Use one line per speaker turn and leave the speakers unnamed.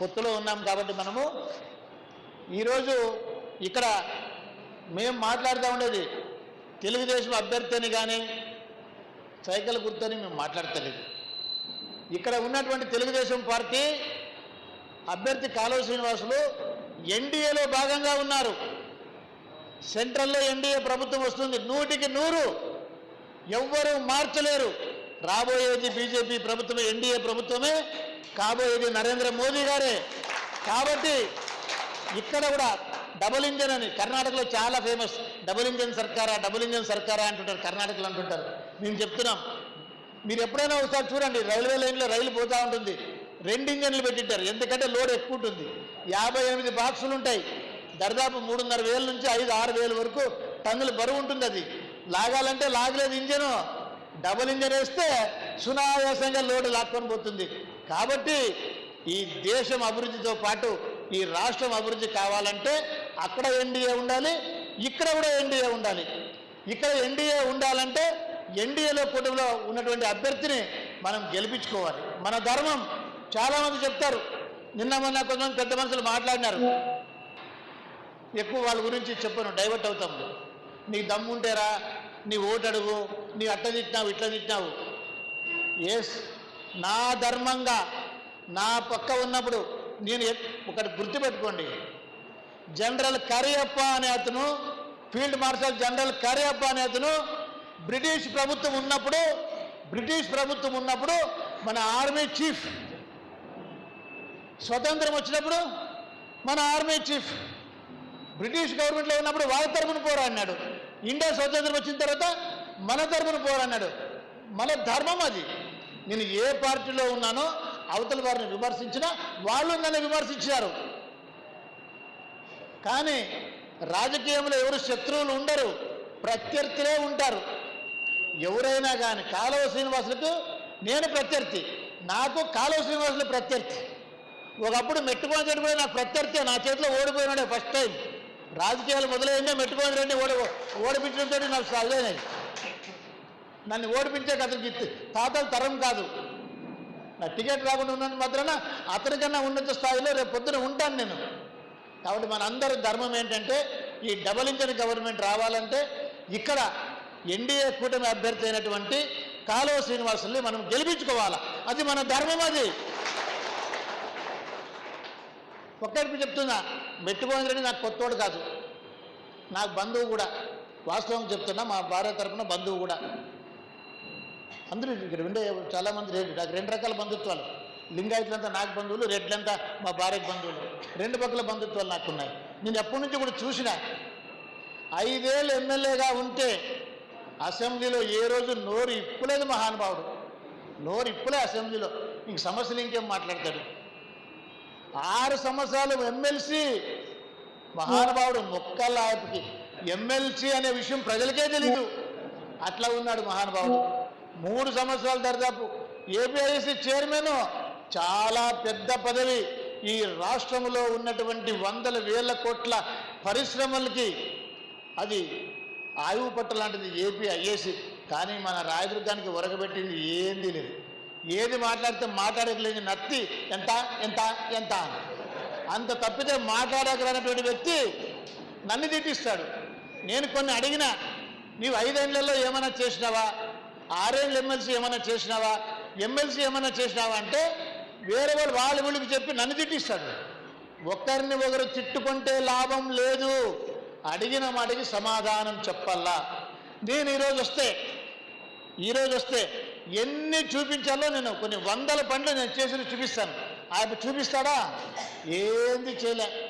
పొత్తులో ఉన్నాం కాబట్టి మనము ఈరోజు ఇక్కడ మేము మాట్లాడుతూ ఉండేది తెలుగుదేశం అభ్యర్థిని కానీ సైకిల్ గుర్తని మేము మాట్లాడతలేదు. ఇక్కడ ఉన్నటువంటి తెలుగుదేశం పార్టీ అభ్యర్థి కాలువ శ్రీనివాసులు ఎన్డీఏలో భాగంగా ఉన్నారు. సెంట్రల్లో ఎన్డీఏ ప్రభుత్వం వస్తుంది. నూటికి నూరు. ఎవ్వరూ మార్చలేరు. రాబోయేది బీజేపీ ప్రభుత్వమే ఎన్డీఏ ప్రభుత్వమే. కాబోయేది నరేంద్ర మోదీ గారే. కాబట్టి ఇక్కడ కూడా డబుల్ ఇంజన్ అని కర్ణాటకలో చాలా ఫేమస్. డబుల్ ఇంజన్ సర్కారా డబుల్ ఇంజన్ సర్కారా అంటుంటారు కర్ణాటకలో అంటుంటారు. మేము చెప్తున్నాం. మీరు ఎప్పుడైనా ఒకసారి చూడండి రైల్వే లైన్లో రైలు పోతూ ఉంటుంది. రెండు ఇంజన్లు పెట్టింటారు. ఎందుకంటే లోడ్ ఎక్కువ ఉంటుంది. యాభై ఎనిమిది బాక్సులు ఉంటాయి. దరిదాపు మూడున్నర వేల నుంచి ఐదు ఆరు వేల వరకు టన్నుల బరువు ఉంటుంది అది. లాగాలంటే లాగలేదు ఇంజను. డబుల్ ఇంజన్ వేస్తే సునాయాసంగా లోడు లాక్కొని పోతుంది. కాబట్టి ఈ దేశం అభివృద్ధితో పాటు ఈ రాష్ట్రం అభివృద్ధి కావాలంటే అక్కడ ఎన్డీఏ ఉండాలి ఇక్కడ కూడా ఎన్డీఏ ఉండాలి. ఇక్కడ ఎన్డీఏ ఉండాలంటే ఎన్డీఏలో కూటమిలో ఉన్నటువంటి అభ్యర్థిని మనం గెలిపించుకోవాలి. మన ధర్మం చాలామంది చెప్తారు. నిన్న మొన్న కొంతమంది పెద్ద మనుషులు మాట్లాడినారు. ఎక్కువ వాళ్ళ గురించి చెప్పను డైవర్ట్ అవుతాము నీకు దమ్ముంటేరా నీ ఓటు అడుగు. నీ అట్ట తిట్టినావు ఇట్లా తిట్టినావు. ఎస్ నా ధర్మంగా నా పక్క ఉన్నప్పుడు నేను ఒకటి గుర్తుపెట్టుకోండి. జనరల్ కరియప్ప అనే అతను ఫీల్డ్ మార్షల్ జనరల్ కరియప్ప అనే అతను బ్రిటిష్ ప్రభుత్వం ఉన్నప్పుడు బ్రిటిష్ ప్రభుత్వం ఉన్నప్పుడు మన ఆర్మీ చీఫ్ స్వతంత్రం వచ్చినప్పుడు మన ఆర్మీ చీఫ్ బ్రిటిష్ గవర్నమెంట్లో ఉన్నప్పుడు వాళ్ళ తరపున పోరాడినాడు. ఇండియా స్వతంత్రం వచ్చిన తర్వాత మన తరపున పోరన్నాడు. మన ధర్మం అది. నేను ఏ పార్టీలో ఉన్నానో అవతల వారిని విమర్శించినా వాళ్ళు నన్ను విమర్శించారు కానీ రాజకీయంలో ఎవరు శత్రువులు ఉండరు. ప్రత్యర్థులే ఉంటారు. ఎవరైనా కానీ కాలువ శ్రీనివాసులకు నేను ప్రత్యర్థి. నాకు కాలువ శ్రీనివాసులు ప్రత్యర్థి. ఒకప్పుడు మెట్టుకోని రెడ్డి నాకు ప్రత్యర్థి. నా చేతిలో ఓడిపోయినాడే ఫస్ట్ టైం. రాజకీయాలు మొదలైందే మెట్టుకోని రెడ్డి ఓడి ఓడిపించడంతో నాకు చదివేనాయి నన్ను ఓడిపించే అతనికి ఇత్త- తాతల తరం కాదు. నా టికెట్ రాకుండా ఉన్నంత మాత్రాన అతనికన్నా ఉన్నత స్థాయిలో రేపు పొద్దున ఉంటాను నేను. కాబట్టి మన అందరి ధర్మం ఏంటంటే ఈ డబల్ ఇంజన్ గవర్నమెంట్ రావాలంటే ఇక్కడ ఎన్డీఏ కూటమి అభ్యర్థి అయినటువంటి కాలువ శ్రీనివాసుల్ని మనం గెలిపించుకోవాలా. అది మన ధర్మం అది. ఒక్కడికి చెప్తున్నా మెట్టుకోని రెడ్డి నాకు కొత్తోడు కాదు. నాకు బంధువు కూడా. వాస్తవం చెప్తున్నా మా భార్య తరపున బంధువు కూడా. అందరూ ఇక్కడ ఉండే చాలామంది రెడ్డి నాకు రెండు రకాల బంధుత్వాలు. లింగాయతులంతా నాకు బంధువులు రెడ్లంతా మా భార్యకు బంధువులు. రెండు పక్కల బంధుత్వాలు నాకు ఉన్నాయి నేను ఎప్పటి నుంచి కూడా చూసిన ఐదేళ్ళు ఎమ్మెల్యేగా ఉంటే అసెంబ్లీలో ఏ రోజు నోరు ఇప్పులేదు మహానుభావుడు. నోరు ఇప్పులే అసెంబ్లీలో. ఇంక సమస్యలు ఇంకేం మాట్లాడతాడు? ఆరు సంవత్సరాలు ఎమ్మెల్సీ మహానుభావుడు మొక్కలాపికి ఎమ్మెల్సీ అనే విషయం ప్రజలకే తెలీదు. అట్లా ఉన్నాడు మహానుభావుడు. మూడు సంవత్సరాల దరిదాపు ఏపీఐసి చైర్మన్ చాలా పెద్ద పదవి ఈ రాష్ట్రంలో ఉన్నటువంటి వందల వేల కోట్ల పరిశ్రమలకి అది ఆయువు పట్ట లాంటిది ఏపీ ఐఏసి. కానీ మన రాయదుర్గానికి ఉరగబెట్టింది ఏంది లేదు. ఏది మాట్లాడితే మాట్లాడేది నత్తి ఎంత ఎంత ఎంత అంత తప్పితే మాట్లాడగలనటువంటి వ్యక్తి నన్ను తిట్టిస్తాడు. నేను కొన్ని అడిగినా నీవు ఐదేళ్ళలో ఏమైనా చేసినావా? ఆరేళ్ళు ఎమ్మెల్సీ ఏమైనా చేసినావా? ఎమ్మెల్సీ ఏమైనా చేసినావా అంటే వేరే వాళ్ళు వాళ్ళ వీళ్ళకి చెప్పి నన్ను తిట్టిస్తాడు. ఒకరిని ఒకరు తిట్టుకుంటే లాభం లేదు. అడిగిన మాటకి సమాధానం చెప్పాలా? నేను ఈరోజు వస్తే ఈరోజు వస్తే ఎన్ని చూపించాలో నేను కొన్ని వందల పనులు నేను చేసి చూపిస్తాను. ఆయన చూపిస్తాడా? ఏంది చేయలే.